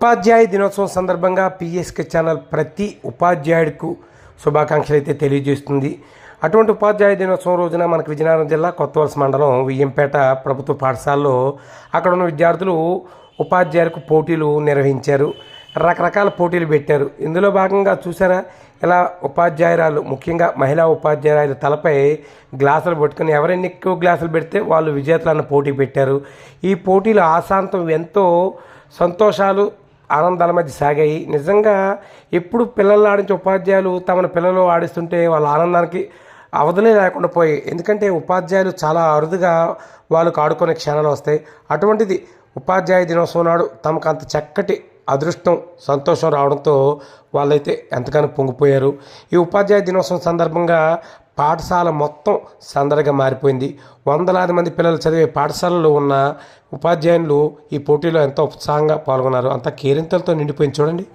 ఉపాధ్యాయ దినోత్సవం సందర్భంగా PSK channel ప్రతి ఉపాధ్యాయుడికు శుభాకాంక్షలు అయితే తెలియజేస్తుంది. అటువంటి ఉపాధ్యాయ దినోత్సవం రోజున మనకు విజయనగరం జిల్లా కొత్తవలస మండలం వియ్యంపేట ప్రభుత్వ పాఠశాలలో అక్కడ ఉన్న విద్యార్థులు ఉపాధ్యాయులకు పోటీలు నిర్వహించారు. రకరకాల పోటీలు పెట్టారు. ఇందులో భాగంగా చూసారా? ఇలా ఉపాధ్యాయురాలు ముఖ్యంగా మహిళా ఉపాధ్యాయురాలు తలపై గ్లాసులు పెట్టుకుని ఎవరైనా ఎక్కువ గ్లాసులు పెడితే వాళ్ళు విజేతలు పోటీ పెట్టారు. ఈ పోటీలు ఆశాంతం ఎంతో సంతోషాలు ఆనందాల మధ్య సాగాయి. నిజంగా ఎప్పుడు పిల్లల్ని ఆడించే ఉపాధ్యాయులు తమను పిల్లలు ఆడిస్తుంటే వాళ్ళ ఆనందానికి అవధులే లేకుండా పోయాయి. ఎందుకంటే ఉపాధ్యాయులు చాలా అరుదుగా వాళ్ళకు ఆడుకునే క్షణాలు వస్తాయి. అటువంటిది ఉపాధ్యాయ దినోత్సవం నాడు తమకు అంత చక్కటి అదృష్టం సంతోషం రావడంతో వాళ్ళైతే ఎంతగానో పొంగిపోయారు. ఈ ఉపాధ్యాయ దినోత్సవం సందర్భంగా పాఠశాల మొత్తం సందడిగా మారిపోయింది. వందలాది మంది పిల్లలు చదివే పాఠశాలలో ఉన్న ఉపాధ్యాయులు ఈ పోటీలో ఎంతో ఉత్సాహంగా పాల్గొన్నారు. అంత కేరింతలతో నిండిపోయింది. చూడండి.